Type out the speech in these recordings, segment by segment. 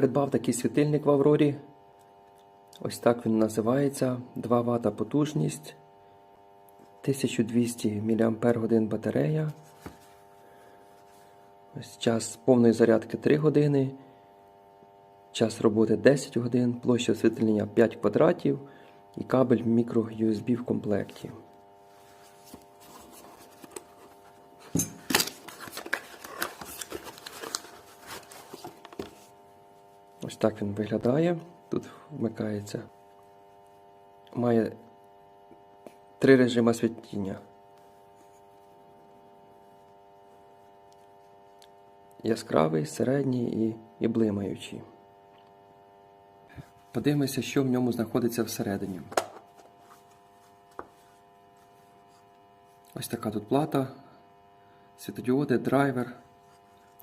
Придбав такий світильник в Аврорі. Ось так він називається. 2 Вт потужність. 1200 мАч батарея. Ось час повної зарядки 3 години. Час роботи 10 годин, площа освітлення 5 квадратів і кабель мікро USB в комплекті. Ось так він виглядає. Тут вмикається. Має три режими світіння. Яскравий, середній і, і блимаючий. Подивимося, що в ньому знаходиться всередині. Ось така тут плата, світодіоди, драйвер.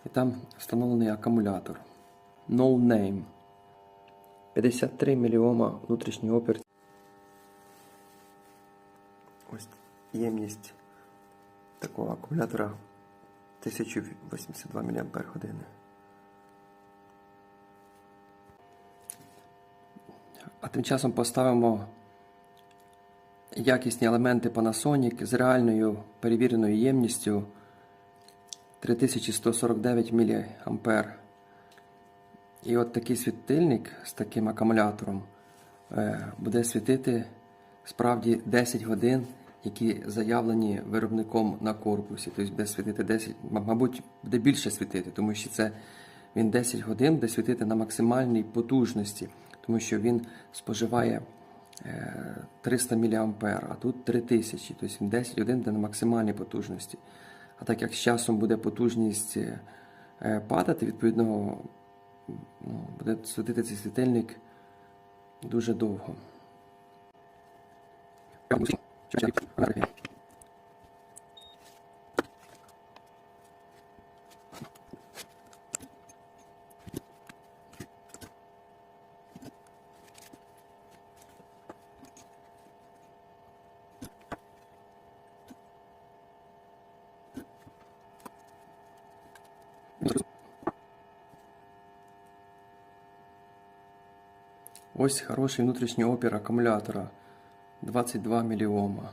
І там встановлений акумулятор. No Name. 53 мільйома внутрішній опір. Ось ємність такого акумулятора 1082 мАч. А тим часом поставимо якісні елементи Panasonic з реальною перевіреною ємністю 3149 мА. І от такий світильник з таким акумулятором е, буде світити справді 10 годин, які заявлені виробником на корпусі. Тобто буде світити 10, мабуть, буде більше світити, тому що це він 10 годин буде світити на максимальній потужності, тому що він споживає е, 300 мА, а тут 3000. Тобто він 10 годин буде на максимальній потужності. А так як з часом буде потужність е, падати, відповідно буде світити цей світильник дуже довго. Ось хороший внутрішній опір акумулятора 22 мільйома.